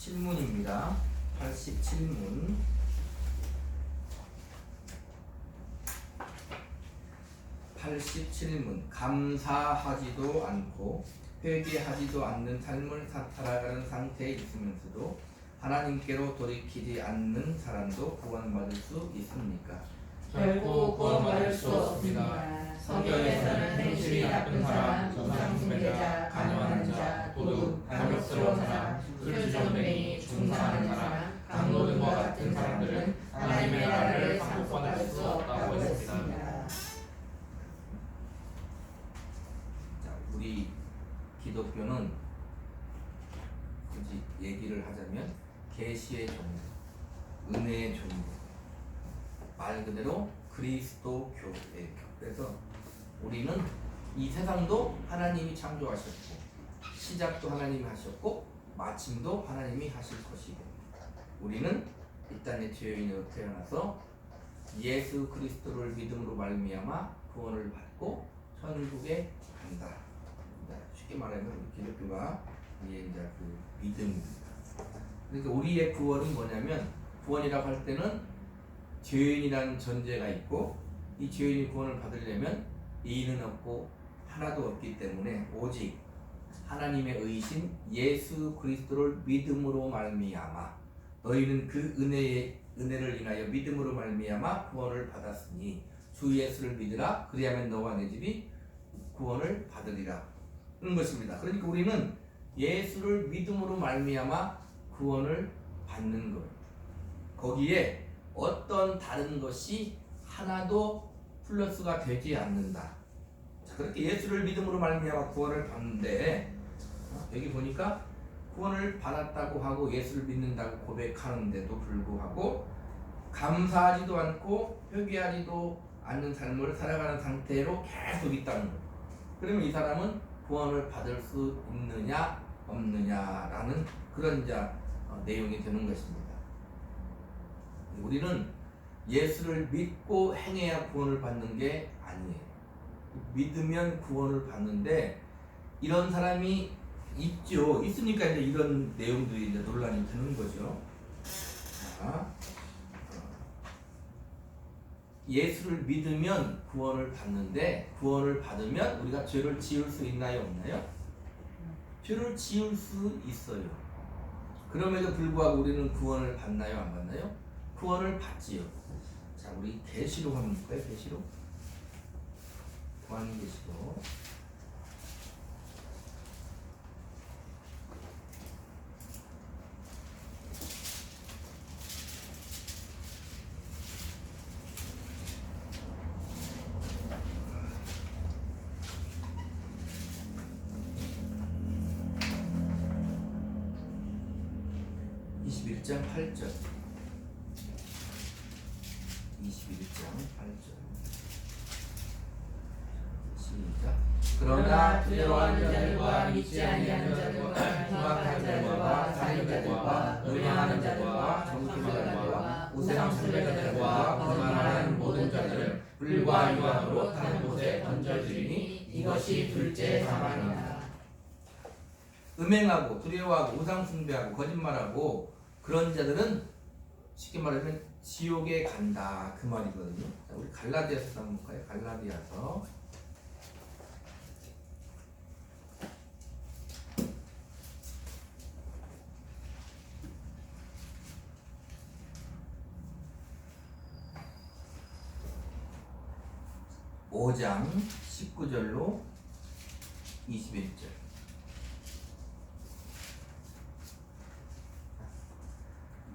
87문입니다. 87문. (87문) 감사하지도 않고 회개하지도 않는 삶을 사- 살아가는 상태에 있으면서도 하나님께로 돌이키지 않는 사람도 구원받을 수 있습니까? 결코 구원받을 수 없습니다. 성경에서는 행실이 나쁜 사람, 우상숭배자, 간여하는 자, 도둑, 감격스러운 사람, 술주정뱅이, 중사하는 사람, 강도 등과 같은 사람들은 하나님의 나라를 상속받을 수 없다고 했습니다. 자, 우리 기독교는 굳이 얘기를 하자면 계시의 종교, 은혜의 종교, 말 그대로 그리스도교예요. 그래서 우리는 이 세상도 하나님이 창조하셨고 시작도 하나님이 하셨고 마침도 하나님이 하실 것이고 우리는 이 땅의 죄인으로 태어나서 예수 그리스도를 믿음으로 말미암아 구원을 받고 천국에 간다. 네, 쉽게 말하면 기독교가 이게 이제 그 믿음입니다. 그러니까 우리의 구원은 뭐냐면 구원이라고 할 때는 죄인이라는 전제가 있고 이 죄인이 구원을 받으려면 이는 없고 하나도 없기 때문에 오직 하나님의 의신 예수 그리스도를 믿음으로 말미암아 너희는 그 은혜의 은혜를 인하여 믿음으로 말미암아 구원을 받았으니 주 예수를 믿으라 그리하면 너와 내 집이 구원을 받으리라 는 것입니다. 그러니까 우리는 예수를 믿음으로 말미암아 구원을 받는 것. 거기에 어떤 다른 것이 하나도 플러스가 되지 않는다. 자, 그렇게 예수를 믿음으로 말미암아 구원을 받는데 어, 여기 보니까 구원을 받았다고 하고 예수를 믿는다고 고백하는데도 불구하고 감사하지도 않고 회개하지도 않는 삶을 살아가는 상태로 계속 있다는 거예요. 그러면 이 사람은 구원을 받을 수 있느냐 없느냐라는 그런 이제 어, 내용이 되는 것입니다. 우리는 예수를 믿고 행해야 구원을 받는 게 아니에요. 믿으면 구원을 받는데 이런 사람이 있죠. 있으니까 이제 이런 내용들이 이제 논란이 되는 거죠. 자, 어, 예수를 믿으면 구원을 받는데 구원을 받으면 우리가 죄를 지을 수 있나요, 없나요? 죄를 지을 수 있어요. 그럼에도 불구하고 우리는 구원을 받나요, 안 받나요? 구원을 받지요. 자, 우리 계시록 한번 볼까요? 계시록. 구한 계시록. (21장 8절) 21장 8절 시작 그러나 두려워하는 자들과 믿지 아니하는 자들과 흉악한 자들과 살인자들과 음행하는 자들과 숭배자들과 거짓말하는 모든 자들을 불과 유황으로 타는 곳에 던져지리니 이것이 둘째 사망이다. 음행하고 두려워하고 우상 숭배하고 거짓말하고 그런 자들은 쉽게 말하면 지옥에 간다 그 말이거든요. 자, 우리 갈라디아서 한번 볼까요? 갈라디아서 오장 19절로 21절.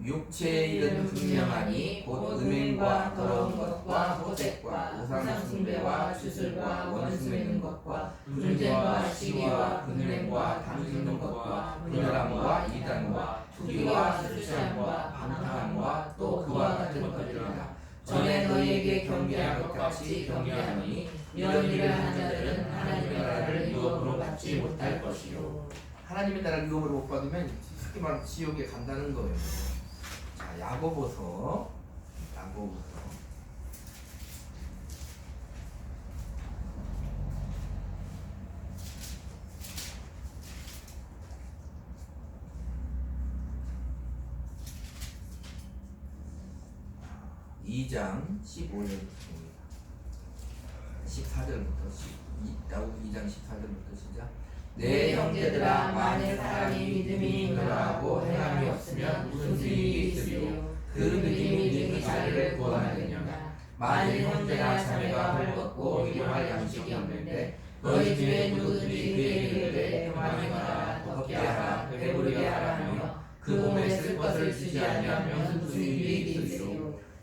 육체의 일은 분명하니 곧 음행과 더러운 것과 호색과 우상숭배와 주술과 원수 맺는 것과 분쟁과 시기와 분냄과 당짓는 것과 분열함과 이단과 투기와 술취함과 방탕함과 또 그와 같은 것들이라 전에 너희에게 경계한 것 같이 경계하니 이런 일을 하는 자들은 하나님의 나라를 유업으로 받지 못할 것이요 하나님의 나라를 유업으로 못 받으면 쉽게 말하면 지옥에 간다는 거예요. 자, 야고보서 야고보서 2장 15절부터입니다. 14절부터 2장 14절부터 시작. 내 형제들아 만일 사람이 믿음이 있느라고 행함이 없으면 무슨 수익이 있으리요? 그 믿음이 네 자리를 구원하느냐? 만일 형제나 자매가 헐벗고 일용할 양식이 없는데 너희 중에 누구든지 그에게 이르되 가라. 덥게 하라. 배부르게 하라 하며 그 몸에 쓸 것을 주지 아니하면 무슨 수익이 있으리요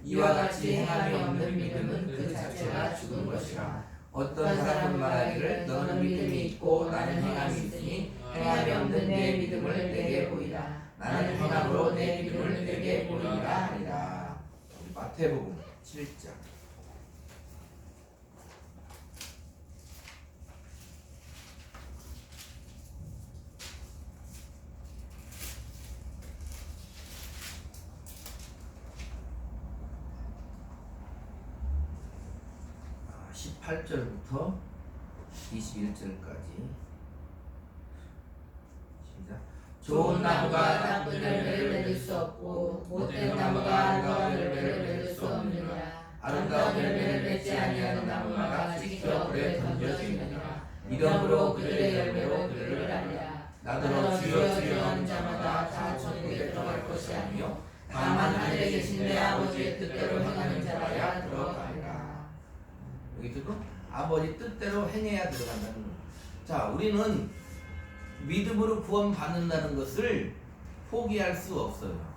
이와 같이 행함이 없는 믿음은 그 자체가 죽은 것이라 어떤 사람은 말하기를 너는 믿음이 있고 나는 행함이 있으니 행함이 없는 내 믿음을 내게 보이라. 나는 행함으로 내 믿음을 내게 보이라. 우리 마태복음 7장. 아, 18절부터 21절까지. 시작. 좋은 나무가 나쁜 열매를 수 없고 못된 나무가 열매를 맺을 수 없느니라. 아름다운 열매를 맺지 아니하는 나무가 지켜 불에 던져지느니라. 이러므로 그들의 열매로 그들을 알리라. 나더러 주여 주여 하는 자마다 다 천국에 들어갈 것이 아니요. 다만 하늘에 계신 내 아버지의 뜻대로 행하는 자라야 들어가리라 듣고 아버지 뜻대로 행해야 들어간다는 거예요. 자, 우리는 믿음으로 구원받는다는 것을 포기할 수 없어요.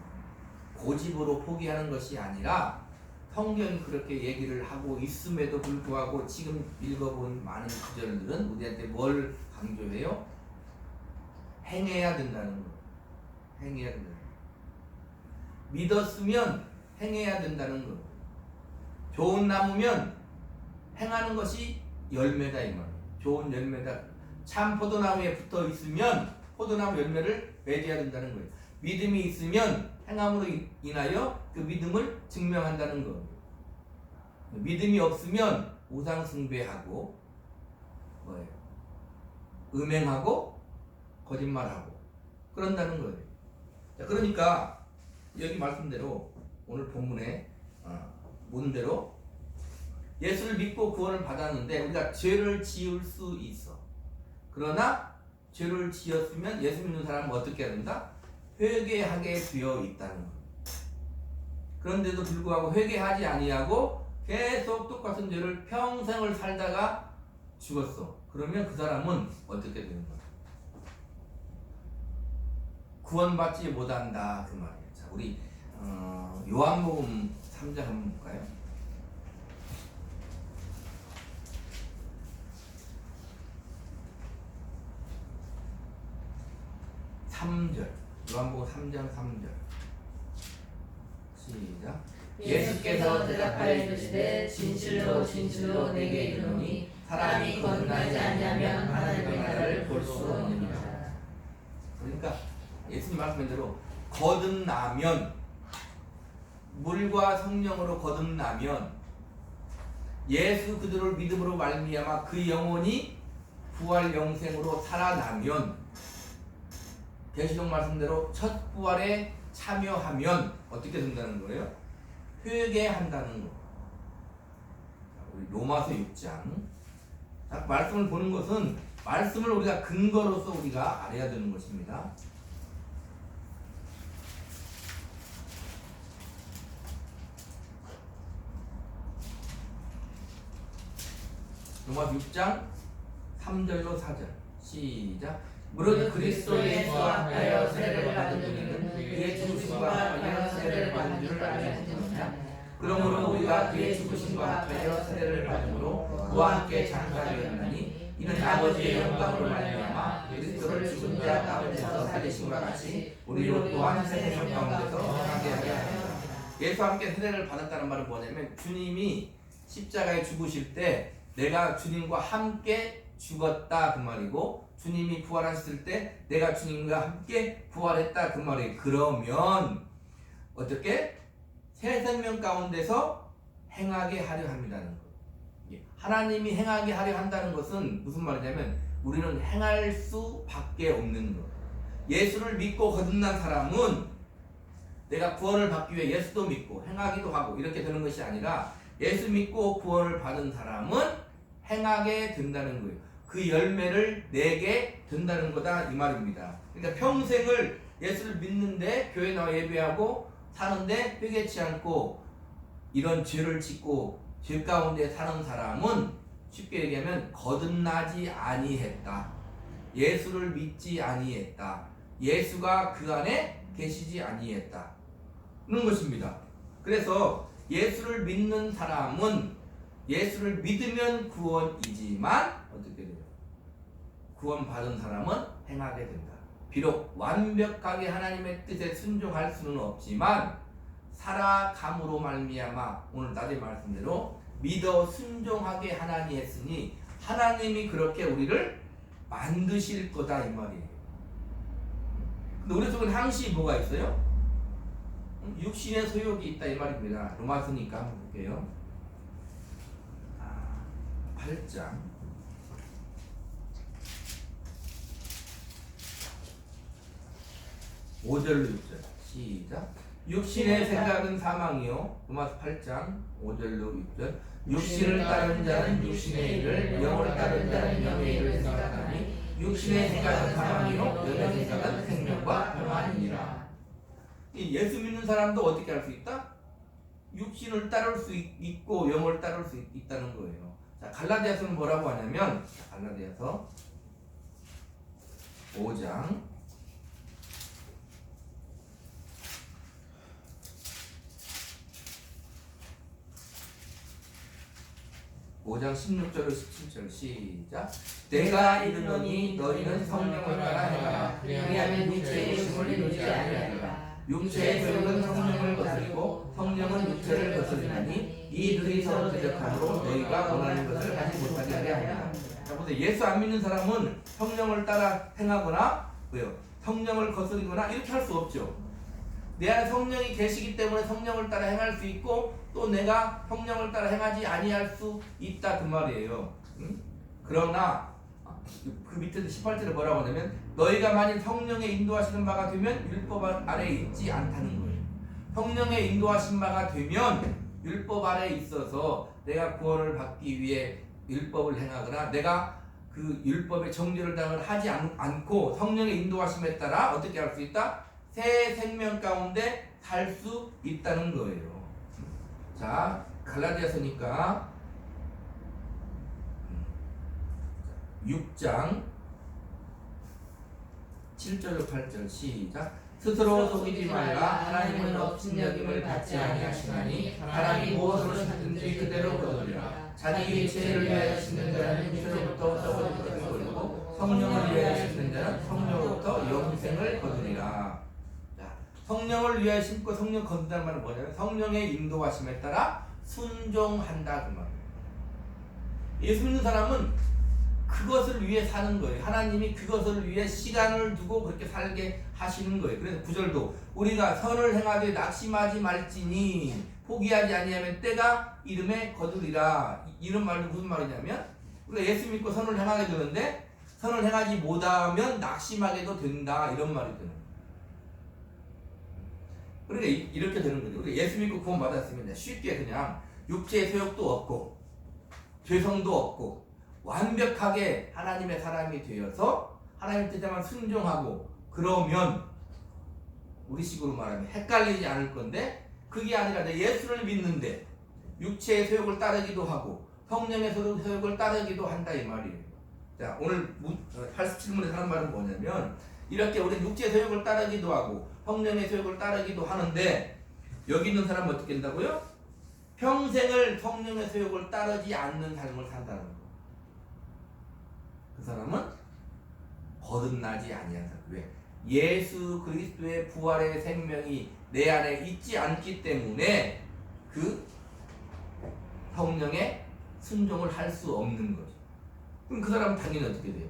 고집으로 포기하는 것이 아니라 성경이 그렇게 얘기를 하고 있음에도 불구하고 지금 읽어본 많은 구절들은 우리한테 뭘 강조해요? 행해야 된다는 거. 행해야 된다는 거. 믿었으면 행해야 된다는 거. 좋은 나무면 행하는 것이 열매다 이 말이에요. 좋은 열매다. 참 포도나무에 붙어 있으면 포도나무 열매를 맺어야 된다는 거예요. 믿음이 있으면 행함으로 인- 인하여 그 믿음을 증명한다는 거. 믿음이 없으면 우상 숭배하고 뭐예요? 음행하고 거짓말하고 그런다는 거예요. 자, 그러니까 여기 말씀대로 오늘 본문에 어, 문대로 예수를 믿고 구원을 받았는데 우리가 죄를 지을 수 있어. 그러나 죄를 지었으면 예수 믿는 사람은 어떻게 해야 된다? 회개하게 되어 있다는 거. 그런데도 불구하고 회개하지 아니하고 계속 똑같은 죄를 평생을 살다가 죽었어. 그러면 그 사람은 어떻게 되는 거야? 구원받지 못한다 그 말이에요. 자, 우리 어, 요한복음 3장 한번 볼까요? 3절. 요한복음 3장 3절. 시작. 예수께서 대답하여 이르시되 진실로 진실로 내게 이르노니 사람이 거듭나지 아니하면 하나님의 나라를 볼 수 없느니라. 그러니까 예수님 말씀한 대로 거듭나면 물과 성령으로 거듭나면 예수 그들을 믿음으로 말미암아 그 영혼이 부활 영생으로 살아나면 계시록 말씀대로 첫 부활에 참여하면 어떻게 된다는 거예요? 회개한다는 거. 자, 우리 로마서 6장. 자, 말씀을 보는 것은 말씀을 우리가 근거로서 우리가 알아야 되는 것입니다. 로마 6장 3절로 4절 시작 무릇 그리스도 예수와 하여 세례를 받은 우리는 그의 죽으심과 하여 세례를 받은 줄을 알지 못하냐 그러므로 우리가 그의 죽으심과 하여 세례를 받음으로 그와 함께 장사되었나니 이는 아버지의 영광으로 말미암아 그리스도를 죽은 자 가운데서 살리심과 같이 우리로 또한 생명 가운데서 살게 하려 합니다. 예수와 함께 세례를 받았다는 말은 뭐냐면 주님이 십자가에 죽으실 때 내가 주님과 함께 죽었다 그 말이고 주님이 부활하셨을 때 내가 주님과 함께 부활했다 그 말이에요. 그러면 어떻게 새 생명 가운데서 행하게 하려 합니다는 거. 예. 하나님이 행하게 하려 한다는 것은 무슨 말이냐면 우리는 행할 수밖에 없는 것. 예수를 믿고 거듭난 사람은 내가 구원을 받기 위해 예수도 믿고 행하기도 하고 이렇게 되는 것이 아니라 예수 믿고 구원을 받은 사람은 행하게 된다는 거예요. 그 열매를 내게 된다는 거다 이 말입니다. 그러니까 평생을 예수를 믿는데 교회 나와 예배하고 사는데 회개치 않고 이런 죄를 짓고 죄 가운데 사는 사람은 쉽게 얘기하면 거듭나지 아니했다. 예수를 믿지 아니했다. 예수가 그 안에 계시지 아니했다. 는 것입니다. 그래서 예수를 믿는 사람은 예수를 믿으면 구원이지만? 구원받은 사람은 행하게 된다. 비록 완벽하게 하나님의 뜻에 순종할 수는 없지만 살아감으로 말미암아 오늘 낮에 말씀대로 믿어 순종하게 하나니 했으니 하나님이 그렇게 우리를 만드실 거다 이 말이에요. 근데 우리 속에 항시 뭐가 있어요? 음, 육신의 소욕이 있다 이 말입니다. 로마서니까 볼게요. 아, 8장 5절로 6절 시작. 육신의 생각은 사망이요. 로마서 8장 5절로 6절 육신을 따르는 자는 육신의 일을 영을 따르는 자는 영의 일을 생각하니 육신의 생각은 사망이요. 영의 생각은 생명과 평안이니라 이 예수 믿는 사람도 어떻게 할 수 있다? 육신을 따를 수 있- 있고 영을 따를 수 있- 있다는 거예요. 자 갈라디아서는 뭐라고 하냐면 자, 갈라디아서 5장 5장 16절로 17절 시작 내가 이르노니 너희는 성령을 따라 행하라 그리하면 육체의 욕심을 이루지 아니하리라. 육체의 소욕은 성령을 거스리고 성령은 육체를 거스리나니 이 둘이 서로 대적함으로 너희가 원하는 것을 하지 못하게 합니다 자 보세요 예수 안 믿는 사람은 성령을 따라 행하거나 왜요? 성령을 거스리거나 이렇게 할 수 없죠 내 안에 성령이 계시기 때문에 성령을 따라 행할 수 있고 또 내가 성령을 따라 행하지 아니할 수 있다 그 말이에요 응? 그러나 그 밑에 18절에 뭐라고 하냐면 너희가 만일 성령의 인도하시는 바가 되면 율법 아래 있지 않다는 거예요 성령의 인도하신 바가 되면 율법 아래 있어서 내가 구원을 받기 위해 율법을 행하거나 내가 그 율법의 정죄를 당을 하지 않, 않고 성령의 인도하심에 따라 어떻게 할 수 있다? 새 생명 가운데 살 수 있다는 거예요. 자, 갈라디아서니까 6장 7절로 8절 시작. 스스로 속이지 말라. 하나님은 없인 여김을 받지 아니하시나니 사람이 무엇으로 찾든지 그대로 거두리라. 자기 죄를 위하여 짓는 자는 죄로부터 썩어질 것을 거두고 성령을 위하여 심는 자는 성령으로부터 영생을 거두리라. 자, 성령을 위하여 심고 성령 거둔다는 말은 뭐냐면 성령의 인도하심에 따라 순종한다 그 말이에요 예수 믿는 사람은 그것을 위해 사는 거예요. 하나님이 그것을 위해 시간을 두고 그렇게 살게 하시는 거예요. 그래서 구절도 우리가 선을 행하되 낙심하지 말지니 포기하지 아니하면 때가 이름에 거두리라. 이- 이런 말은 무슨 말이냐면 우리가 예수 믿고 선을 행하게 되는데 선을 행하지 못하면 낙심하게도 된다 이런 말이 되는. 그러니까 이- 이렇게 되는 거죠. 우리가 예수 믿고 구원 받았으면 쉽게 그냥 육체의 소욕도 없고 죄성도 없고 완벽하게 하나님의 사람이 되어서 하나님 뜻에만 순종하고 그러면 우리식으로 말하면 헷갈리지 않을 건데 그게 아니라 내 예수를 믿는데 육체의 소욕을 따르기도 하고 성령의 소욕- 소욕을 따르기도 한다 이 말이에요. 자 오늘 87문에 하는 말은 뭐냐면 이렇게 우리 육체의 소욕을 따르기도 하고 성령의 소욕을 따르기도 하는데 여기 있는 사람은 어떻게 된다고요? 평생을 성령의 소욕을 따르지 않는 삶을 산다는 거. 그 사람은 거듭나지 아니한 사람. 왜? 예수 그리스도의 부활의 생명이 내 안에 있지 않기 때문에 그 성령의 순종을 할 수 없는 거죠. 그럼 그 사람은 당연히 어떻게 돼요?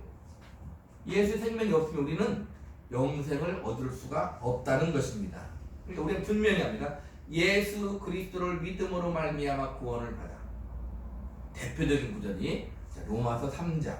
예수의 생명이 없으면 우리는 영생을 얻을 수가 없다는 것입니다. 그러니까 우리는 분명히 합니다. 예수 그리스도를 믿음으로 말미암아 구원을 받아. 대표적인 구절이 로마서 3장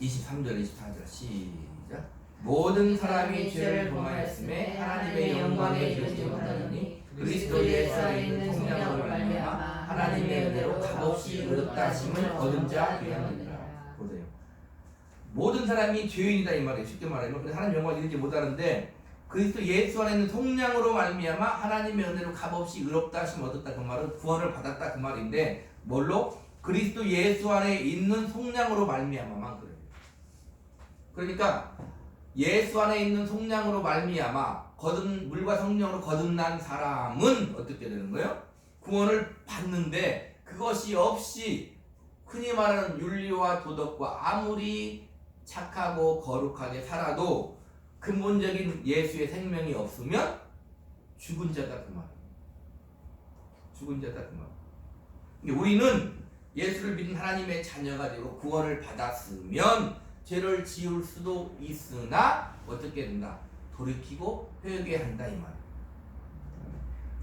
23절 24절 시작 모든 사람이 죄를 범하였음에 하나님의 영광에 이르지 못하느니 그리스도 예수 안에 있는 성령으로 말미암아 하나님의 은혜로 값없이 의롭다 하심을 얻은 자 되었느니라 보세요. 모든 사람이 죄인이다 이 말이에요. 쉽게 말하면. 하나님 영광을 이루지 못하는데 그리스도 예수 안에 있는 성령으로 말미암아 하나님의 은혜로 값없이 의롭다 하심을 얻었다 그 말은 구원을 받았다 그 말인데 뭘로? 그리스도 예수 안에 있는 속량으로 말미암아만 그래요. 그러니까 예수 안에 있는 속량으로 말미암아 거듭 물과 성령으로 거듭난 사람은 어떻게 되는 거예요? 구원을 받는데 그것이 없이 흔히 말하는 윤리와 도덕과 아무리 착하고 거룩하게 살아도 근본적인 예수의 생명이 없으면 죽은 자다 그 말. 죽은 자다 그 말. 우리는 예수를 믿는 하나님의 자녀가 되고 구원을 받았으면 죄를 지을 수도 있으나 어떻게 된다? 돌이키고 회개한다 이 말.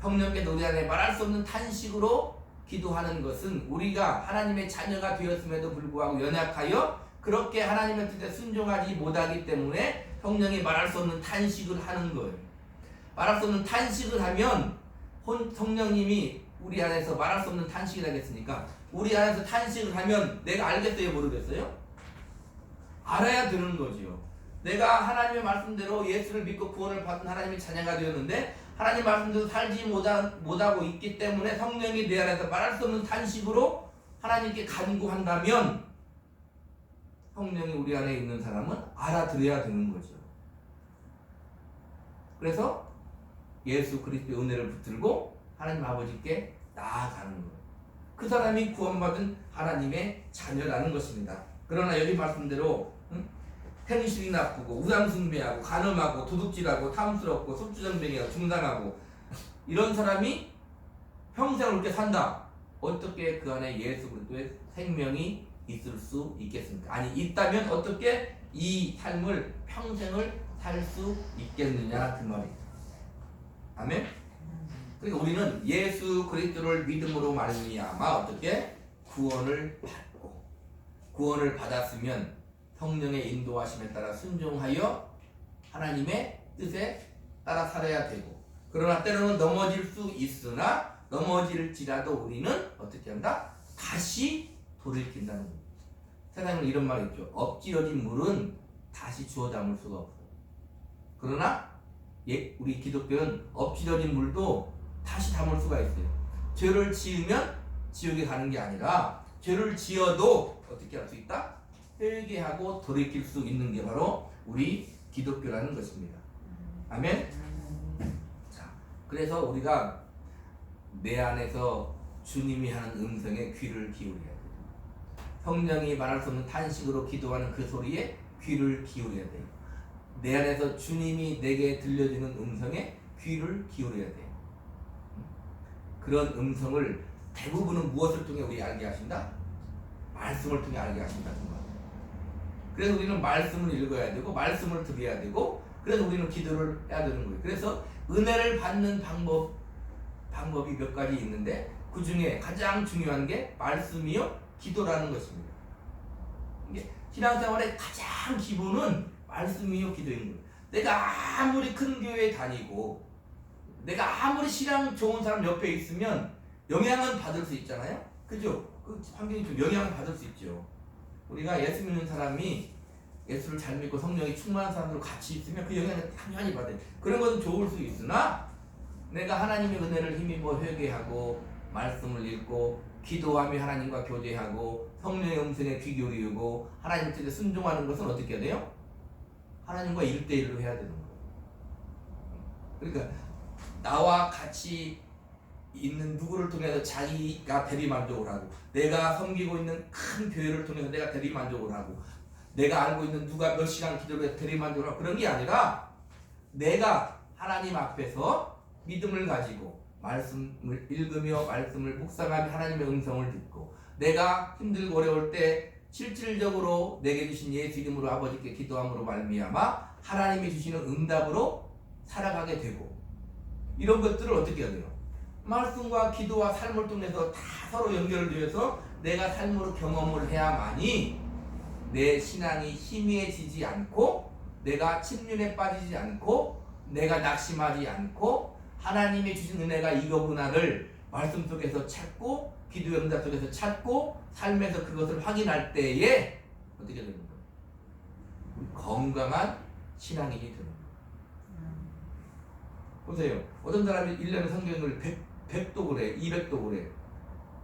성령께 노래 안에 말할 수 없는 탄식으로 기도하는 것은 우리가 하나님의 자녀가 되었음에도 불구하고 연약하여 그렇게 하나님의 뜻에 순종하지 못하기 때문에 성령이 말할 수 없는 탄식을 하는 거예요. 말할 수 없는 탄식을 하면 혼 성령님이 우리 안에서 말할 수 없는 탄식을 하겠습니까? 우리 안에서 탄식을 하면 내가 알겠어요, 모르겠어요? 알아야 되는 거지요. 내가 하나님의 말씀대로 예수를 믿고 구원을 받은 하나님의 자녀가 되었는데 하나님 말씀대로 살지 못하, 못하고 있기 때문에 성령이 내 안에서 말할 수 없는 탄식으로 하나님께 간구한다면 성령이 우리 안에 있는 사람은 알아들어야 되는 거죠. 그래서 예수 그리스도의 은혜를 붙들고 하나님 아버지께 나아가는 거예요. 그 사람이 구원받은 하나님의 자녀라는 것입니다. 그러나 여기 말씀대로 응? 행실이 나쁘고 우상숭배하고 간음하고 도둑질하고 탐스럽고 속주정뱅이하고 중상하고 이런 사람이 평생을 그렇게 산다. 어떻게 그 안에 예수 그리스도의 생명이 있을 수 있겠습니까? 아니 있다면 어떻게 이 삶을 평생을 살 수 있겠느냐 그 말이에요. 아멘. 그러니까 우리는 예수 그리스도를 믿음으로 말미암아 어떻게 구원을 받고 구원을 받았으면 성령의 인도하심에 따라 순종하여 하나님의 뜻에 따라 살아야 되고 그러나 때로는 넘어질 수 있으나 넘어질지라도 우리는 어떻게 한다? 다시 돌이킨다는 겁니다. 세상에는 이런 말이 있죠. 엎질러진 물은 다시 주워 담을 수가 없어요. 그러나 예, 우리 기독교는 엎질러진 물도 다시 담을 수가 있어요. 죄를 지으면 지옥에 가는 게 아니라 죄를 지어도 어떻게 할 수 있다? 회개하고 돌이킬 수 있는 게 바로 우리 기독교라는 것입니다. 아멘. 자, 그래서 우리가 내 안에서 주님이 하는 음성에 귀를 기울여야 돼요. 성령이 말할 수 없는 탄식으로 기도하는 그 소리에 귀를 기울여야 돼요. 내 안에서 주님이 내게 들려주는 음성에 귀를 기울여야 돼요. 그런 음성을 대부분은 무엇을 통해 우리 알게 하신다? 말씀을 통해 알게 하신다. 그 말. 그래서 우리는 말씀을 읽어야 되고 말씀을 들어야 되고 그래서 우리는 기도를 해야 되는 거예요. 그래서 은혜를 받는 방법 방법이 몇 가지 있는데 그 중에 가장 중요한 게 말씀이요 기도라는 것입니다. 이게 신앙생활의 가장 기본은 말씀이요 기도인 거예요. 내가 아무리 큰 교회에 다니고 내가 아무리 신앙 좋은 사람 옆에 있으면 영향은 받을 수 있잖아요. 그죠? 그 환경이 좀 영향을 받을 수 있죠. 우리가 예수 믿는 사람이 예수를 잘 믿고 성령이 충만한 사람들 같이 있으면 그 영향을 당연히 받아요. 그런 것은 좋을 수 있으나 내가 하나님의 은혜를 힘입어 회개하고 말씀을 읽고 기도하며 하나님과 교제하고 성령의 음성에 귀 기울이고 하나님 뜻에 순종하는 것은 어떻게 해야 돼요? 하나님과 일대일로 해야 되는 거예요. 그러니까 나와 같이 있는 누구를 통해서 자기가 대리 만족을 하고 내가 섬기고 있는 큰 교회를 통해서 내가 대리 만족을 하고 내가 알고 있는 누가 몇 시간 기도를 해서 대리 만족을 하고 그런 게 아니라 내가 하나님 앞에서 믿음을 가지고 말씀을 읽으며 말씀을 묵상하며 하나님의 음성을 듣고 내가 힘들고 어려울 때 실질적으로 내게 주신 예수 이름으로 아버지께 기도함으로 말미암아 하나님이 주시는 응답으로 살아가게 되고 이런 것들을 어떻게 해야 돼요? 말씀과 기도와 삶을 통해서 다 서로 연결되어서 내가 삶으로 경험을 해야만이 내 신앙이 희미해지지 않고 내가 침륜에 빠지지 않고 내가 낙심하지 않고 하나님이 주신 은혜가 이거구나를 말씀 속에서 찾고 기도 응답 속에서 찾고 삶에서 그것을 확인할 때에 어떻게 되는 거예요? 건강한 신앙인이 되는 거예요. 보세요. 어떤 사람이 1년에 성경을 100, 100도 그래, 200도 그래.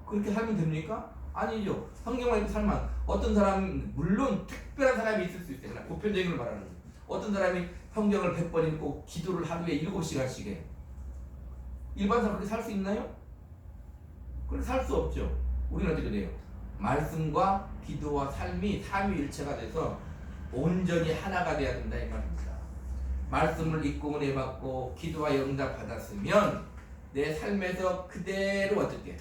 그렇게 살면 됩니까? 아니죠. 읽고 살면 어떤 사람 물론 특별한 사람이 있을 수 있어요. 보편적인 걸 말하는 거예요. 어떤 사람이 성경을 100번 읽고 기도를 하루에 7시간씩 해. 일반 사람 그렇게 살 수 있나요? 그렇게 살 수 없죠. 우리는 어떻게 돼요? 말씀과 기도와 삶이 삼위일체가 돼서 온전히 하나가 돼야 된다 이 말입니다. 말씀을 읽고 은혜 받고 기도와 응답 받았으면 내 삶에서 그대로 어떻게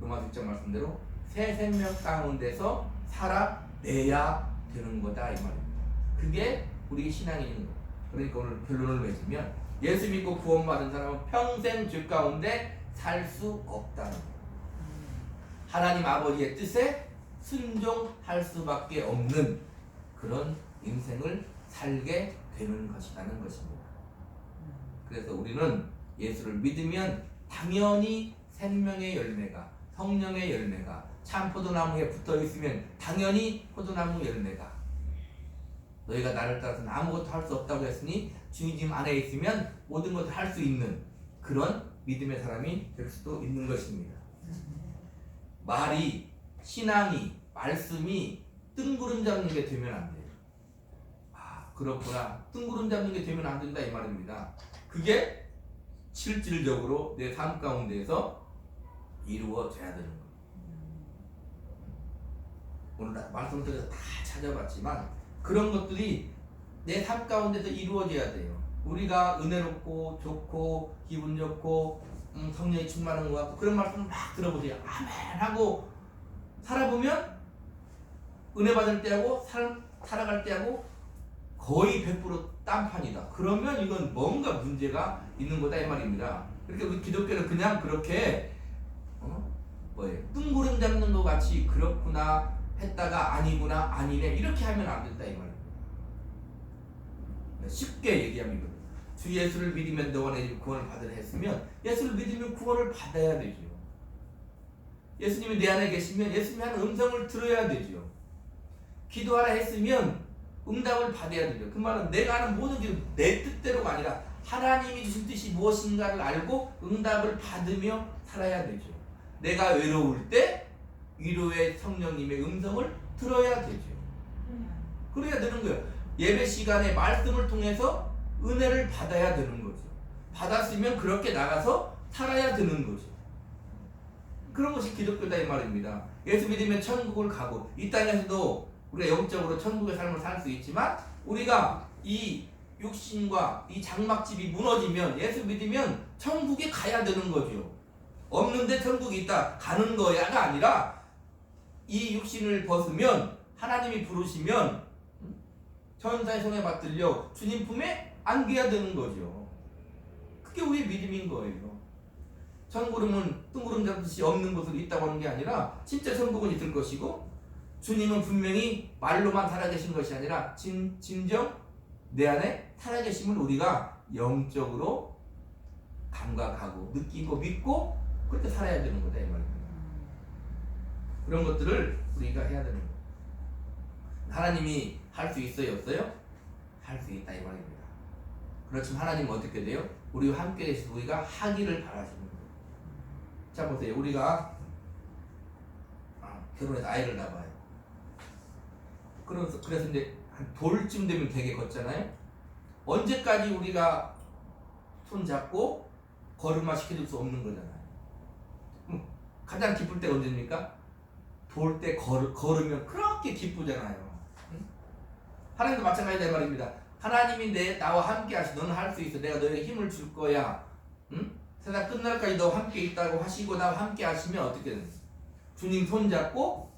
로마 6장 말씀대로 새 생명 가운데서 살아내야 되는 거다 이 말입니다. 그게 우리 신앙인 거. 그러니까 오늘 결론을 맺으면 예수 믿고 구원받은 사람은 평생 죄 가운데 살 수 없다는 거예요. 하나님 아버지의 뜻에 순종할 수밖에 없는 그런 인생을 살게 되는 것이라는 것입니다. 그래서 우리는 예수를 믿으면 당연히 생명의 열매가 성령의 열매가 참 포도나무에 붙어 있으면 당연히 포도나무 열매가 너희가 나를 따라서는 아무것도 할 수 없다고 했으니 주님 안에 있으면 모든 것을 할 수 있는 그런 믿음의 사람이 될 수도 있는 것입니다. 말이 신앙이 말씀이 뜬구름 잡는 게 되면 안 돼요. 아 그렇구나 뜬구름 잡는 게 되면 안 된다 이 말입니다. 그게 실질적으로 내 삶 가운데에서 이루어져야 되는 거예요. 오늘 다- 말씀 속에서 다 찾아봤지만 그런 것들이 내 삶 가운데서 이루어져야 돼요. 우리가 은혜롭고 좋고 기분 좋고 음, 성령이 충만한 것 같고 그런 말씀 막 들어보세요. 아멘 하고 살아보면 은혜 받을 때하고 살, 살아갈 때하고 거의 100% 딴판이다. 그러면 이건 뭔가 문제가 있는 거다 이 말입니다. 그러니까 우리 기독교는 그냥 그렇게 어? 뭐예요? 뜬구름 잡는 것 같이 그렇구나 했다가 아니구나 아니네 이렇게 하면 안 된다 이 말입니다. 쉽게 얘기하면 이거. 주 예수를 믿으면 집 구원을 받으라 했으면 예수를 믿으면 구원을 받아야 되죠. 예수님이 내 안에 계시면 예수님이 하는 음성을 들어야 되죠. 기도하라 했으면 응답을 받아야 되죠. 그 말은 내가 하는 모든 게내 뜻대로가 아니라 하나님이 주신 뜻이 무엇인가를 알고 응답을 받으며 살아야 되죠. 내가 외로울 때 위로의 성령님의 음성을 들어야 되죠. 그래야 되는 거예요. 예배 시간에 말씀을 통해서 은혜를 받아야 되는 거죠. 받았으면 그렇게 나가서 살아야 되는 거죠. 그런 것이 기독교다 이 말입니다. 예수 믿으면 천국을 가고 이 땅에서도 우리가 영적으로 천국의 삶을 살 수 있지만 우리가 이 육신과 이 장막집이 무너지면 예수 믿으면 천국에 가야 되는 거죠. 없는데 천국이 있다 가는 거야가 아니라 이 육신을 벗으면 하나님이 부르시면 천사의 손에 받들려 주님 품에 안겨야 되는 거죠. 그게 우리의 믿음인 거예요. 천국은 뜬구름 잡듯이 없는 곳으로 있다고 하는 게 아니라 진짜 천국은 있을 것이고 주님은 분명히 말로만 살아계신 것이 아니라 진, 진정 내 안에 살아계심을 우리가 영적으로 감각하고 느끼고 믿고 그렇게 살아야 되는 거다 이 말입니다. 그런 것들을 우리가 해야 되는 거예요. 하나님이 할 수 있어요, 없어요? 할 수 있다 이 말입니다. 그렇지만 하나님은 어떻게 돼요? 우리와 함께 계시고 우리가 하기를 바라시는 거예요. 자 보세요, 우리가 아, 결혼해서 아이를 낳아요. 그래서 그래서 이제 한 돌쯤 되면 되게 걷잖아요. 언제까지 우리가 손 잡고 걸음마 시켜줄 수 없는 거잖아요. 가장 기쁠 때가 언제입니까? 돌 때 걸으면 그렇게 기쁘잖아요. 응? 하나님도 마찬가지다 이 말입니다. 하나님이 내 나와 함께 하시. 너는 할 수 있어. 내가 너에게 힘을 줄 거야. 응? 세상 끝날까지 너 함께 있다고 하시고 나와 함께 하시면 어떻게 되는? 주님 손 잡고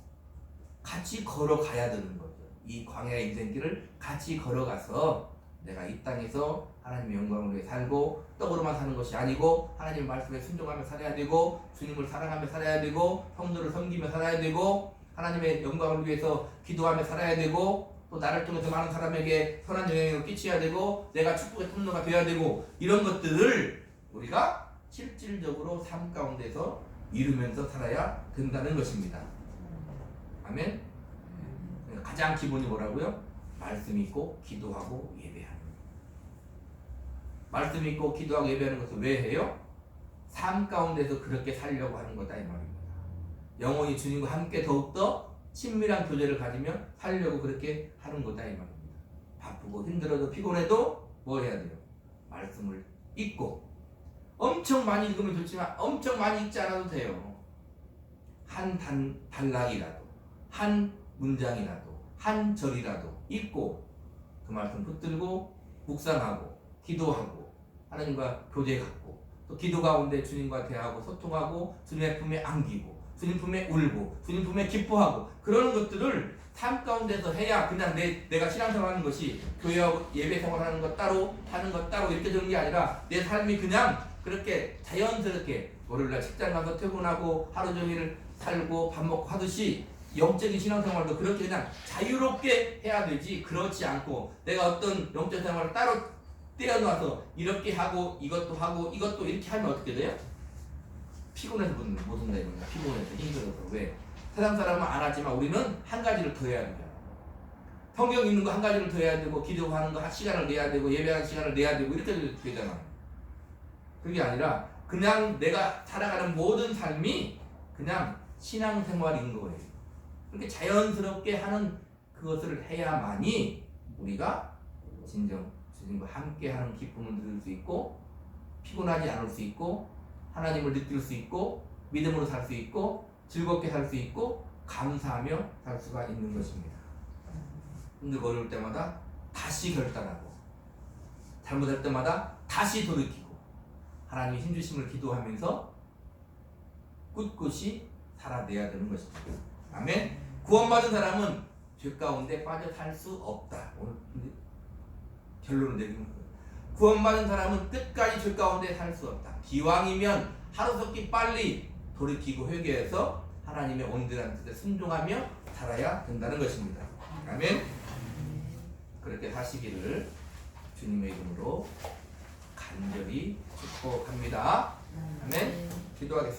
같이 걸어가야 되는 거죠. 이 광야의 인생길을 같이 걸어가서 내가 이 땅에서 하나님의 영광을 위해 살고 떡으로만 사는 것이 아니고 하나님 말씀에 순종하며 살아야 되고 주님을 사랑하며 살아야 되고 성도를 섬기며 살아야 되고 하나님의 영광을 위해서 기도하며 살아야 되고 또 나를 통해서 많은 사람에게 선한 영향을 끼쳐야 되고 내가 축복의 통로가 되어야 되고 이런 것들을 우리가 실질적으로 삶 가운데서 이루면서 살아야 된다는 것입니다. 아멘. 가장 기본이 뭐라고요? 말씀 있고 기도하고 예배하는. 것. 말씀 있고 기도하고 예배하는 것을 왜 해요? 삶 가운데서 그렇게 살려고 하는 거다 이 말입니다. 영혼이 주님과 함께 더욱더 친밀한 교제를 가지며 살려고 그렇게 하는 거다 이 말입니다. 바쁘고 힘들어도 피곤해도 뭐 해야 돼요? 말씀을 읽고 엄청 많이 읽으면 좋지만 엄청 많이 읽지 않아도 돼요. 한 단, 단락이라도 한 문장이라도 한 절이라도 읽고 그 말씀 붙들고 묵상하고 기도하고 하나님과 교제 갖고 또 기도 가운데 주님과 대하고 소통하고 주님의 품에 안기고 주님 품에 울고 주님 품에 기뻐하고 그러는 것들을 삶 가운데서 해야 그냥 내, 내가 신앙생활 하는 것이 교회하고 예배 생활 하는 것 따로 하는 것 따로 이렇게 되는 게 아니라 내 삶이 그냥 그렇게 자연스럽게 월요일날 직장 가서 퇴근하고 하루 종일 살고 밥 먹고 하듯이 영적인 신앙생활도 그렇게 그냥 자유롭게 해야 되지 그렇지 않고 내가 어떤 영적 생활을 따로 떼어놔서 이렇게 하고 이것도 하고 이것도 이렇게 하면 어떻게 돼요? 피곤해서 못, 못 온다 이거야 피곤해서 힘들어서. 왜? 세상 사람은 안 하지만 우리는 한 가지를 더 해야 돼요 성경 읽는 거 한 가지를 더 해야 되고 기도하는 거한 시간을 내야 되고 예배하는 시간을 내야 되고 이렇게 되잖아. 그게 아니라 그냥 내가 살아가는 모든 삶이 그냥 신앙생활인 거예요 그렇게 자연스럽게 하는 그것을 해야만이 우리가 진정 주님과 함께하는 기쁨을 누릴 수 있고 피곤하지 않을 수 있고 하나님을 느낄 수 있고 믿음으로 살 수 있고 즐겁게 살 수 있고 감사하며 살 수가 있는 것입니다. 힘들고 어려울 때마다 다시 결단하고 잘못할 때마다 다시 돌이키고 하나님의 힘주심을 기도하면서 꿋꿋이 살아내야 되는 것입니다. 아멘. 구원받은 사람은 죄 가운데 빠져 살 수 없다. 오늘 결론을 내리는 거예요. 구원받은 사람은 끝까지 죄 가운데 살 수 없다. 기왕이면 하루속히 빨리 돌이키고 회개해서 하나님의 온전한 뜻에 순종하며 살아야 된다는 것입니다. 아멘. 그렇게 사시기를 주님의 이름으로 간절히 축복합니다. 아멘. 기도하겠습니다.